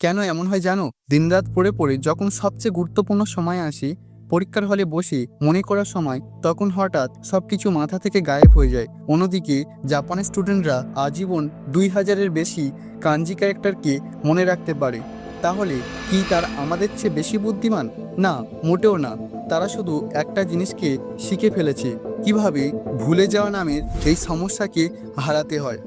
কেন এমন হয় জানো? দিনরাত পড়ে পড়ে যখন সবচেয়ে গুরুত্বপূর্ণ সময় আসে, পরীক্ষার হলে বসে, মনে করার সময়, তখন হঠাৎ সবকিছু মাথা থেকে গায়েব হয়ে যায়। অন্যদিকে, জাপানের স্টুডেন্টরা আজীবন দুই হাজারের বেশি কাঞ্জি ক্যারেক্টারকে মনে রাখতে পারে। তাহলে কি তার আমাদের চেয়ে বেশি বুদ্ধিমান? না, মোটেও না। তারা শুধু একটা জিনিসকে শিখে ফেলেছে। কীভাবে ভুলে যাওয়া নামের এই সমস্যাকে হারাতে হয়।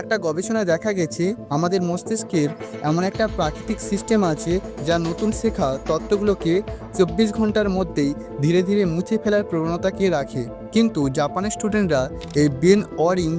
একটা গবেষণায় দেখা গেছে, আমাদের মস্তিষ্কের এমন একটা প্রাকৃতিক সিস্টেম আছে যা নতুন শেখা তত্ত্বগুলোকে চব্বিশ ঘণ্টার মধ্যেই ধীরে ধীরে মুছে ফেলার প্রবণতাকে রাখে। কিন্তু জাপানের স্টুডেন্টরা এই বেন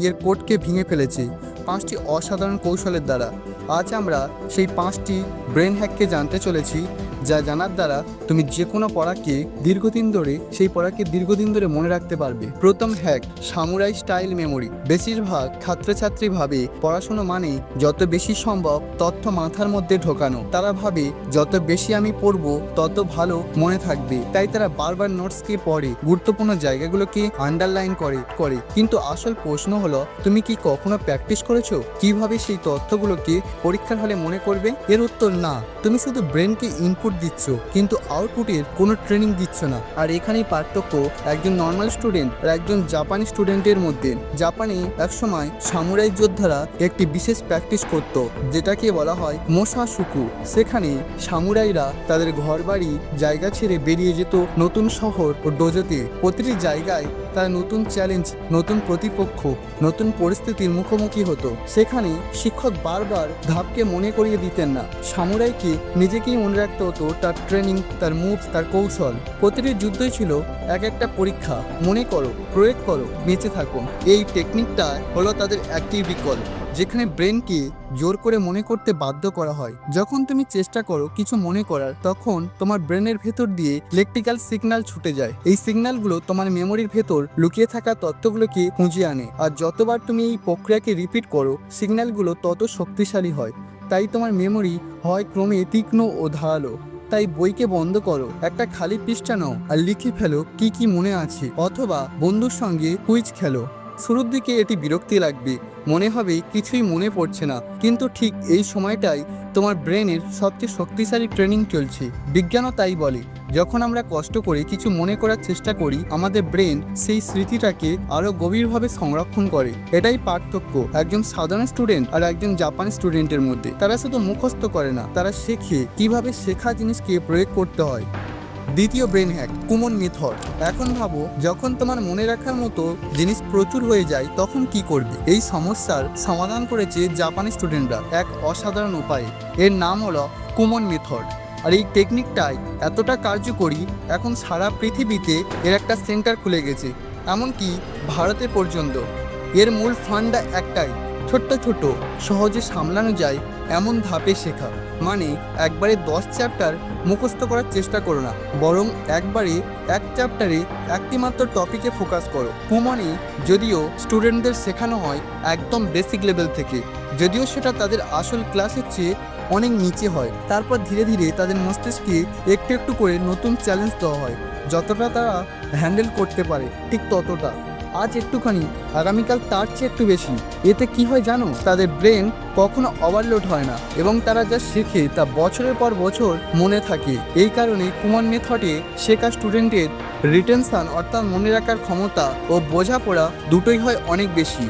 এর কোডকে ভেঙে ফেলেছে পাঁচটি অসাধারণ কৌশলের দ্বারা। আজ আমরা সেই পাঁচটি ব্রেন হ্যাককে জানতে চলেছি যা জানার দ্বারা তুমি যে কোনো পড়াকে দীর্ঘদিন ধরে সেই পড়াকে দীর্ঘদিন ধরে মনে রাখতে পারবে। প্রথম হ্যাক, সামুরাই স্টাইল মেমোরি। বেশিরভাগ ছাত্রছাত্রী ভাবে পড়াশুনো মানে যত বেশি সম্ভব তথ্য মাথার মধ্যে ঢোকানো। তারা ভাবে যত বেশি আমি পড়ব, তত ভালো মনে থাকবে। তাই তারা বারবার নোটসকে পড়ে, গুরুত্বপূর্ণ জায়গাগুলোকে আন্ডারলাইন করে করে। কিন্তু আসল প্রশ্ন হলো, তুমি কি কখনো প্র্যাকটিস করেছ? কীভাবে সেই তথ্যগুলোকে পরীক্ষার হলে মনে করবে? এর উত্তর না। তুমি শুধু ব্রেনকে ইনপুট দিচ্ছ, কিন্তু আউটপুটের কোনো ট্রেনিং দিচ্ছ না। আর এখানেই পার্থক্য একজন নর্মাল স্টুডেন্ট আর একজন জাপানি স্টুডেন্টের মধ্যে। জাপানে একসময় সামুরাই যোদ্ধারা একটি বিশেষ প্র্যাকটিস করত, যেটাকে বলা হয় মোসা সুকু সেখানে সামুরাইরা তাদের ঘরবাড়ি, জায়গা ছেড়ে বেরিয়ে যেত নতুন শহর ও ডোজোতে। প্রতিটি জায়গায় তারা নতুন চ্যালেঞ্জ নতুন প্রতিপক্ষ, নতুন পরিস্থিতির মুখোমুখি হতো। সেখানে শিক্ষক বারবার ধাপকে মনে করিয়ে দিতেন না। সামুরাইকে নিজেকেই মনে রাখতে হতো, তার ট্রেনিং তার মুভ তার কৌশল। প্রতিটি যুদ্ধই ছিল এক একটা পরীক্ষা। মনে করো, প্রয়োগ করো, বেঁচে থাকো। এই টেকনিকটা হলো তাদের একটি রিকল যেখানে ব্রেনকে জোর করে মনে করতে বাধ্য করা হয়। যখন তুমি চেষ্টা করো কিছু মনে করার, তখন তোমার ব্রেনের ভেতর দিয়ে ইলেকট্রিক্যাল সিগন্যাল ছুটে যায়। এই সিগন্যালগুলো তোমার মেমোরির ভেতর লুকিয়ে থাকা তথ্যগুলোকে খুঁজে আনে। আর যতবার তুমি এই প্রক্রিয়াকে রিপিট করো, সিগন্যালগুলো তত শক্তিশালী হয়। তাই তোমার মেমোরি হয় ক্রমে তীক্ষ্ণ ও ধারালো। তাই বইকে বন্ধ করো, একটা খালি পৃষ্ঠা নাও আর লিখে ফেলো কি কি মনে আছে। অথবা বন্ধুর সঙ্গে কুইজ খেলো। শুরুর দিকে এটি বিরক্তি লাগবে। মনে হবে কিছুই মনে পড়ছে না। কিন্তু ঠিক এই সময়টাই তোমার ব্রেনের সবচেয়ে শক্তিশালী ট্রেনিং চলছে। বিজ্ঞানও তাই বলে, যখন আমরা কষ্ট করে কিছু মনে করার চেষ্টা করি, আমাদের ব্রেন সেই স্মৃতিটাকে আরও গভীরভাবে সংরক্ষণ করে। এটাই পার্থক্য একজন সাধারণ স্টুডেন্ট আর একজন জাপানি স্টুডেন্টের মধ্যে। তারা শুধু মুখস্থ করে না, তারা শেখে কীভাবে শেখা জিনিসকে প্রয়োগ করতে হয়। দ্বিতীয় ব্রেন হ্যাক কুমন মেথড এখন ভাবো, যখন তোমার মনে রাখার মতো জিনিস প্রচুর হয়ে যায়, তখন কি করবে? এই সমস্যার সমাধান করেছে জাপানি স্টুডেন্টরা এক অসাধারণ উপায়ে। এর নাম হলো কুমন মেথড আর এই টেকনিকটাই এতটা কার্যকরী, এখন সারা পৃথিবীতে এর একটা সেন্টার খুলে গেছে। এমনকি ভারতে পর্যন্ত। এর মূল ফান্ডা একটাই, ছোট্ট ছোট সহজে সামলানো যায় এমন ধাপে শেখা। মানে একবারে দশ চ্যাপ্টার মুখস্থ করার চেষ্টা করো না, বরং একবারে এক চ্যাপ্টারে একটি মাত্র টপিকে ফোকাস করো। কুমানে যদিও স্টুডেন্টদের শেখানো হয় একদম বেসিক লেভেল থেকে, যদিও সেটা তাদের আসল ক্লাসের চেয়ে অনেক নিচে হয়। তারপর ধীরে ধীরে তাদের মস্তিষ্কে একটু একটু করে নতুন চ্যালেঞ্জ দেওয়া হয়, যতটা তারা হ্যান্ডেল করতে পারে, ঠিক ততটা। আজ একটুখানি, আগামীকাল তার চেয়ে একটু বেশি। এতে কি হয় জানো, তাদের ব্রেন কখনো ওভারলোড হয় না এবং তারা যা শেখে তা বছরের পর বছর মনে থাকে। এই কারণে কুমার মেথডে শেখা স্টুডেন্টের রিটেনশন অর্থাৎ মনে রাখার ক্ষমতা ও বোঝাপড়া দুটোই হয় অনেক বেশি।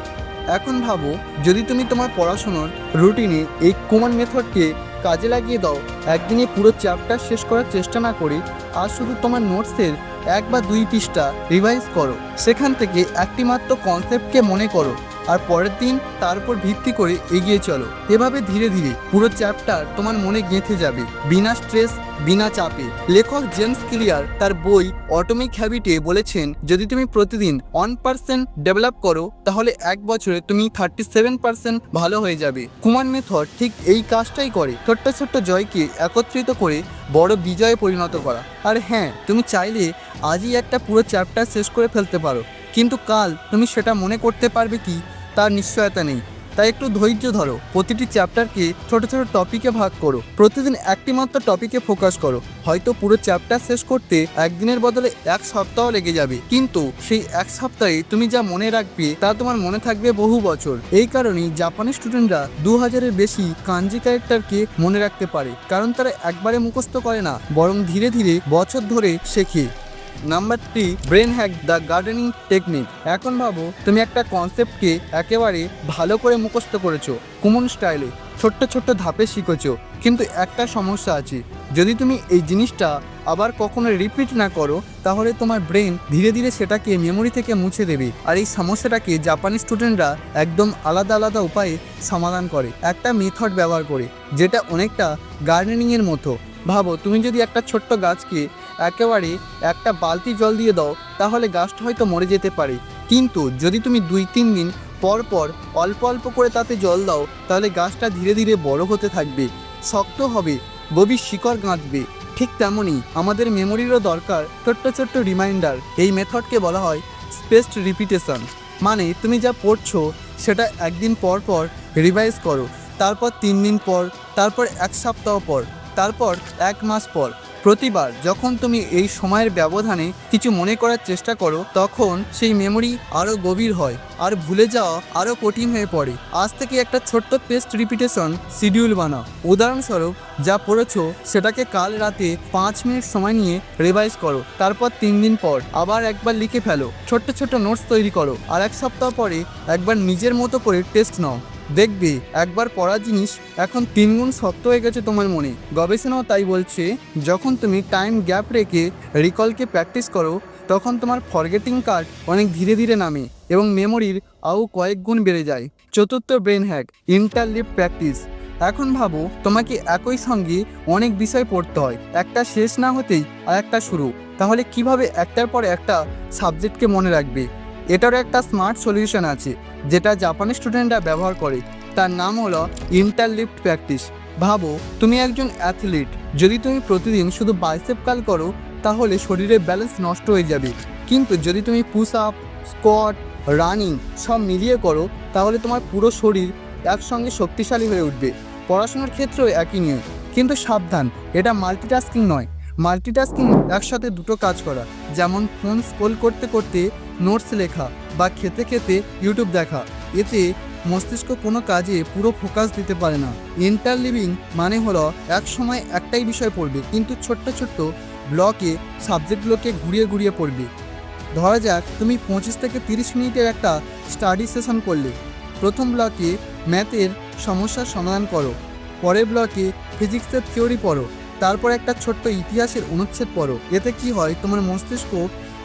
এখন ভাবো, যদি তুমি তোমার পড়াশোনার রুটিনে এই কুমার মেথডকে কাজে লাগিয়ে দাও, একদিনে পুরো চ্যাপ্টার শেষ করার চেষ্টা না করে আর শুধু তোমার নোটসের এক বা দুই পৃষ্ঠা রিভাইজ করো। সেখান থেকে একটি মাত্র কনসেপ্টকে মনে করো আর পরের দিন তার উপর ভিত্তি করে এগিয়ে চলো। এভাবে ধীরে ধীরে পুরো চ্যাপ্টার তোমার মনে গেঁথে যাবে। বিনা স্ট্রেস বিনা চাপে। লেখক জেমস ক্লিয়ার তার বই অটোমিক হ্যাবিটে বলেছেন, যদি তুমি প্রতিদিন ওয়ান পার্সেন্ট ডেভেলপ করো, তাহলে এক বছরে তুমি থার্টি সেভেন পার্সেন্ট ভালো হয়ে যাবে। কুমার মেথড ঠিক এই কাজটাই করে, ছোট্ট ছোট্ট জয়কে একত্রিত করে বড় বিজয়ে পরিণত করা। আর হ্যাঁ তুমি চাইলে আজই একটা পুরো চ্যাপ্টার শেষ করে ফেলতে পারো, কিন্তু কাল তুমি সেটা মনে করতে পারবে কি, তার নিশ্চয়তা নেই। তাই একটু ধৈর্য ধরো। প্রতিটি চ্যাপ্টারকে ছোট ছোট টপিকে ভাগ করো। প্রতিদিন একটি মাত্র টপিকে ফোকাস করো। হয়তো পুরো চ্যাপ্টার শেষ করতে একদিনের বদলে এক সপ্তাহ লেগে যাবে। কিন্তু সেই এক সপ্তাহে তুমি যা মনে রাখবে তা তোমার মনে থাকবে বহু বছর। এই কারণেই জাপানি স্টুডেন্টরা দু হাজারের বেশি কাঞ্জি ক্যারেক্টারকে মনে রাখতে পারে। কারণ তারা একবারে মুখস্থ করে না, বরং ধীরে ধীরে বছর ধরে শেখে। Number three brain hack the gardening technique এখন ভাবো, তুমি একটা কনসেপ্টকে একেবারে ভালো করে মুখস্থ করেছ কুমন স্টাইলে ছোট্ট ছোট্ট ধাপে শিখেছো। কিন্তু একটা সমস্যা আছে, যদি তুমি এই জিনিসটা আবার কখনো রিপিট না করো, তাহলে তোমার ব্রেন ধীরে ধীরে সেটাকে মেমোরি থেকে মুছে দেবে। আর এই সমস্যাটাকে জাপানি স্টুডেন্টরা একদম আলাদা আলাদা উপায়ে সমাধান করে। একটা মেথড ব্যবহার করে, যেটা অনেকটা গার্ডেনিংয়ের মতো। ভাবো, তুমি যদি একটা ছোট্ট গাছকে একেবারে একটা বালতি জল দিয়ে দাও, তাহলে গাছটা হয়তো মরে যেতে পারে। কিন্তু যদি তুমি দুই তিন দিন পর পর অল্প অল্প করে তাতে জল দাও, তাহলে গাছটা ধীরে ধীরে বড় হতে থাকবে, শক্ত হবে, গভীর শিকড় গাঁথবে। ঠিক তেমনই আমাদের মেমোরিরও দরকার ছোট্ট ছোট্ট রিমাইন্ডার এই মেথডকে বলা হয় স্পেসড রিপিটেশন মানে তুমি যা পড়ছো, সেটা একদিন পর পর রিভাইজ করো, তারপর তিন দিন পর, তারপর এক সপ্তাহ পর, তারপর এক মাস পর। প্রতিবার যখন তুমি এই সময়ের ব্যবধানে কিছু মনে করার চেষ্টা করো, তখন সেই মেমোরি আরও গভীর হয় আর ভুলে যাওয়া আরও কঠিন হয়ে পড়ে। আজ থেকে একটা ছোট্ট পেস্ট রিপিটেশন শিডিউল বানাও। উদাহরণস্বরূপ, যা পড়েছো সেটাকে কাল রাতে পাঁচ মিনিট সময় নিয়ে রিভাইজ করো, তারপর তিন দিন পর আবার একবার লিখে ফেলো। ছোট্ট ছোট্ট নোটস তৈরি করো আর এক সপ্তাহ পরে একবার নিজের মতো করে টেস্ট নাও। দেখবে, একবার পড়া জিনিস এখন তিনগুণ শক্ত হয়ে গেছে তোমার মনে। গবেষণাও তাই বলছে, যখন তুমি টাইম গ্যাপ রেখে রিকলকে প্র্যাকটিস করো, তখন তোমার ফরগেটিং কার্ড অনেক ধীরে ধীরে নামে এবং মেমোরির আরও কয়েক গুণ বেড়ে যায়। চতুর্থ ব্রেন হ্যাক ইন্টারলিভ প্র্যাকটিস এখন ভাবো, তোমাকে একই সঙ্গে অনেক বিষয় পড়তে হয়, একটা শেষ না হতেই আর একটা শুরু। তাহলে কীভাবে একটার পর একটা সাবজেক্টকে মনে রাখবে? এটারও একটা স্মার্ট সলিউশন আছে, যেটা জাপানি স্টুডেন্টরা ব্যবহার করে। তার নাম হলো ইন্টারলিফট প্র্যাকটিস ভাবো, তুমি একজন অ্যাথলিট যদি তুমি প্রতিদিন শুধু বাইসেপ কাল করো, তাহলে শরীরের ব্যালেন্স নষ্ট হয়ে যাবে। কিন্তু যদি তুমি পুশ আপ স্কোয়াট রানিং সব মিলিয়ে করো, তাহলে তোমার পুরো শরীর একসঙ্গে শক্তিশালী হয়ে উঠবে। পড়াশোনার ক্ষেত্রেও একই নিয়ম। কিন্তু সাবধান, এটা মাল্টিটাস্কিং নয়। মাল্টিটাস্কিং একসাথে দুটো কাজ করা, যেমন ফোন স্ক্রোল করতে করতে নোটস লেখা বা খেতে খেতে ইউটিউব দেখা। এতে মস্তিষ্ক কোনো কাজে পুরো ফোকাস দিতে পারে না। ইন্টার লিভিং মানে হলো এক সময় একটাই বিষয় পড়বে, কিন্তু ছোট্ট ছোট্ট ব্লকে, সাবজেক্টগুলোকে ঘুরিয়ে ঘুরিয়ে পড়বে। ধরা যাক, তুমি পঁচিশ থেকে তিরিশ মিনিটের একটা স্টাডি সেশন করলে। প্রথম ব্লকে ম্যাথের সমস্যার সমাধান করো, পরের ব্লকে ফিজিক্সের থিওরি পড়ো। তারপর একটা ছোট্ট ইতিহাসের অনুচ্ছেদ পড়ো। এতে কি হয়, তোমার মস্তিষ্ক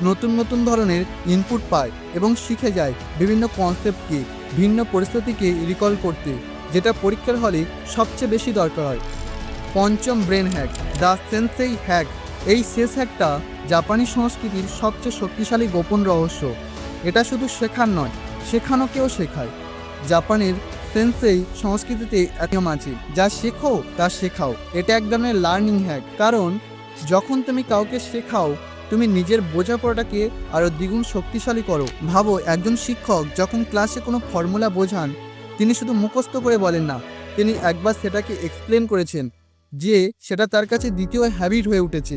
নতুন নতুন ধরনের ইনপুট পায় এবং শিখে যায় বিভিন্ন কনসেপ্টকে ভিন্ন পরিস্থিতিকে রিকল করতে, যেটা পরীক্ষার হলে সবচেয়ে বেশি দরকার হয়। পঞ্চম brain hack the sensei hack এই শেষ হ্যাকটা জাপানি সংস্কৃতির সবচেয়ে শক্তিশালী গোপন রহস্য। এটা শুধু শেখার নয় শেখানোকেও শেখায়। জাপানের সেন্সেই সংস্কৃতিতে এক নিয়ম আছে, যা শেখো তা শেখাও। এটা এক ধরনের লার্নিং হ্যাক কারণ যখন তুমি কাউকে শেখাও, তুমি নিজের বোঝাপড়াটাকে আরও দ্বিগুণ শক্তিশালী করো। ভাবো, একজন শিক্ষক যখন ক্লাসে কোনো ফর্মুলা বোঝান, তিনি শুধু মুখস্থ করে বলেন না, তিনি একবার সেটাকে এক্সপ্লেন করেছেন, যে সেটা তার কাছে দ্বিতীয় হ্যাবিট হয়ে উঠেছে।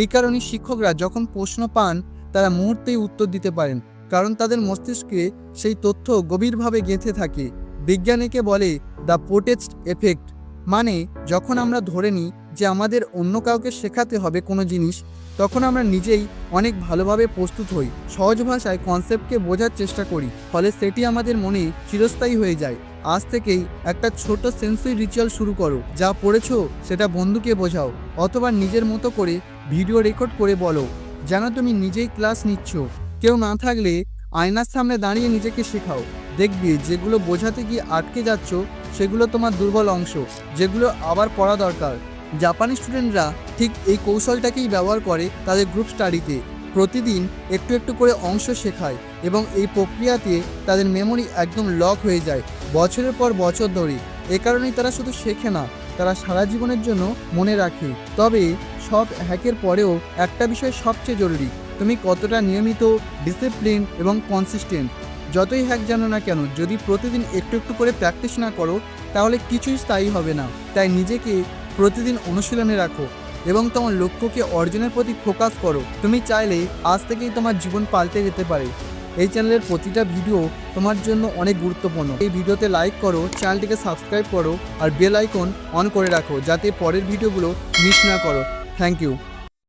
এই কারণে শিক্ষকরা যখন প্রশ্ন পান, তারা মুহূর্তেই উত্তর দিতে পারেন, কারণ তাদের মস্তিষ্কে সেই তথ্য গভীরভাবে গেঁথে থাকে। বিজ্ঞানীকে বলে দ্য পোটেস্ট এফেক্ট মানে যখন আমরা ধরে নিই যে আমাদের অন্য কাউকে শেখাতে হবে কোনো জিনিস, তখন আমরা নিজেই অনেক ভালোভাবে প্রস্তুত হই, সহজ ভাষায় কনসেপ্টকে বোঝার চেষ্টা করি, ফলে সেটি আমাদের মনে চিরস্থায়ী হয়ে যায়। আজ থেকেই একটা ছোট সেন্সরি রিচুয়াল শুরু করো, যা পড়েছো সেটা বন্ধুকে বোঝাও, অথবা নিজের মতো করে ভিডিও রেকর্ড করে বলো, যেন তুমি নিজেই ক্লাস নিচ্ছ। কেউ না থাকলে আয়নার সামনে দাঁড়িয়ে নিজেকে শেখাও। দেখবে, যেগুলো বোঝাতে গিয়ে আটকে যাচ্ছ, সেগুলো তোমার দুর্বল অংশ, যেগুলো আবার পড়া দরকার। জাপানি স্টুডেন্টরা ঠিক এই কৌশলটাকেই ব্যবহার করে তাদের গ্রুপ স্টাডিতে। প্রতিদিন একটু একটু করে অংশ শেখায় এবং এই প্রক্রিয়াতে তাদের মেমোরি একদম লক হয়ে যায়, বছরের পর বছর ধরে। এ কারণেই তারা শুধু শেখে না, তারা সারা জীবনের জন্য মনে রাখে। তবে সব হ্যাকের পরেও একটা বিষয় সবচেয়ে জরুরি তুমি কতটা নিয়মিত ডিসিপ্লিন এবং কনসিস্টেন্ট যতই হ্যাক জানো না কেন, যদি প্রতিদিন একটু একটু করে প্র্যাকটিস না করো, তাহলে কিছুই স্থায়ী হবে না। তাই নিজেকে প্রতিদিন অনুশীলনে রাখো এবং তোমার লক্ষ্যকে অর্জনের প্রতি ফোকাস করো। তুমি চাইলে আজ থেকেই তোমার জীবন পাল্টে যেতে পারে। এই চ্যানেলের প্রতিটা ভিডিও তোমার জন্য অনেক গুরুত্বপূর্ণ। এই ভিডিওতে লাইক করো চ্যানেলটিকে সাবস্ক্রাইব করো আর বেল আইকন অন করে রাখো যাতে পরের ভিডিওগুলো মিস না করো। Thank you